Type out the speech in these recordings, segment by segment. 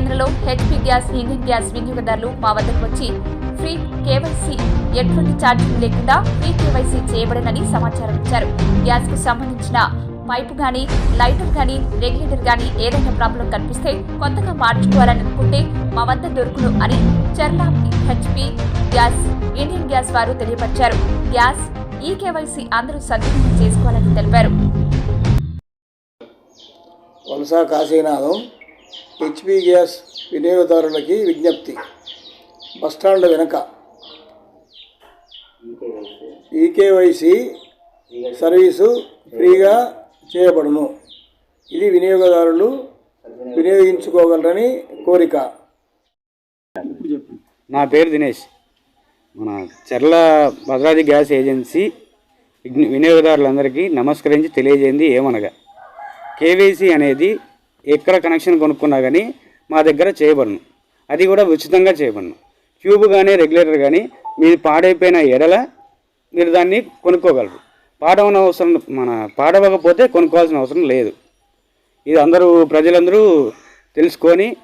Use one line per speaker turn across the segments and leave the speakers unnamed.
కేంద్రంలో HP gas Indian gas వినియోగదారులు మా వద్దకు వచ్చి ఫ్రీ కేవైసీ ఎటువంటి ఛార్జీలు లేకుండా ఫ్రీ కేవైసీ చేయబడనని సమాచారం ఇచ్చారు. గ్యాస్కు సంబంధించిన పైపు గాని లైటర్ గాని రెగ్యులేటర్ గాని ఏదైనా ప్రాబ్లం కనిపిస్తే కొత్తగా మార్చుకోవాలని అనుకుంటే మా వద్ద దొరుకును అని Charla HP gas Indian gas వారు తెలియపరిచారు. గ్యాస్ ఈ కేవైసీ అందరూ సద్వినియోగం చేసుకోవాలని తెలిపారు.
వలస కాశీనాథం హెచ్పి గ్యాస్ వినియోగదారులకి విజ్ఞప్తి. బస్టాండ్ వెనక. ఈకేవైసీ సర్వీసు ఫ్రీగా చేయబడును. ఇది వినియోగదారులు వినియోగించుకోగలరని కోరిక.
నా పేరు దినేష్. మన చర్ల భద్రాద్రి గ్యాస్ ఏజెన్సీ వినియోగదారులందరికీ నమస్కరించి తెలియజేయండి ఏమనగా. కేవైసీ అనేది ఎక్కడ కనెక్షన్ కొనుక్కున్నా కానీ మా దగ్గర చేయబడును. అది కూడా ఉచితంగా చేయబడును. ట్యూబ్ కానీ రెగ్యులేటర్ కానీ మీది పాడైపోయిన ఎడల మీరు దాన్ని కొనుక్కోగలరు. పాడవన అవసరం మన పాడవకపోతే కొనుక్కోవాల్సిన అవసరం లేదు. ఇది అందరూ ప్రజలందరూ తెలుసుకొని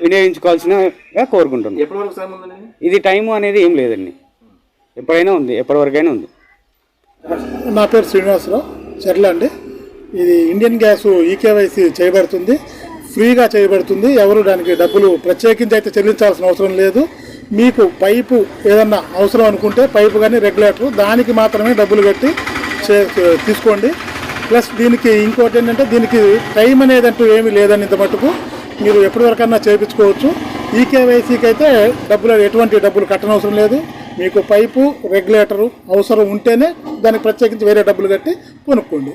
వినియోగించుకోవాల్సినగా కోరుకుంటున్నాను
ఎప్పటి వరకు సమయం ఉందండి?
ఇది టైం అనేది ఏం లేదండి. ఎప్పుడైనా ఉంది ఎప్పటివరకైనా ఉంది.
నా పేరు శ్రీనివాసరావు చర్ల అండి. ఇది ఇండియన్ గ్యాస్ ఈకేవైసీ చేయబడుతుంది ఫ్రీగా చేయబడుతుంది. ఎవరు దానికి డబ్బులు ప్రత్యేకించి అయితే చెల్లించాల్సిన అవసరం లేదు. మీకు పైపు ఏదన్నా అవసరం అనుకుంటే పైపు కానీ రెగ్యులేటర్ దానికి మాత్రమే డబ్బులు కట్టి చే- తీసుకోండి. ప్లస్ దీనికి ఇంకోటి ఏంటంటే దీనికి టైం అనేది అంటూ ఏమీ లేదని ఇంత మటుకు మీరు ఎప్పటి వరకన్నా చేయించుకోవచ్చు ఈకేవైసీకి అయితే డబ్బులు ఎటువంటి డబ్బులు కట్టనవసరం లేదు. మీకు పైపు రెగ్యులేటరు అవసరం ఉంటేనే దానికి ప్రత్యేకించి వేరే డబ్బులు కట్టి కొనుక్కోండి.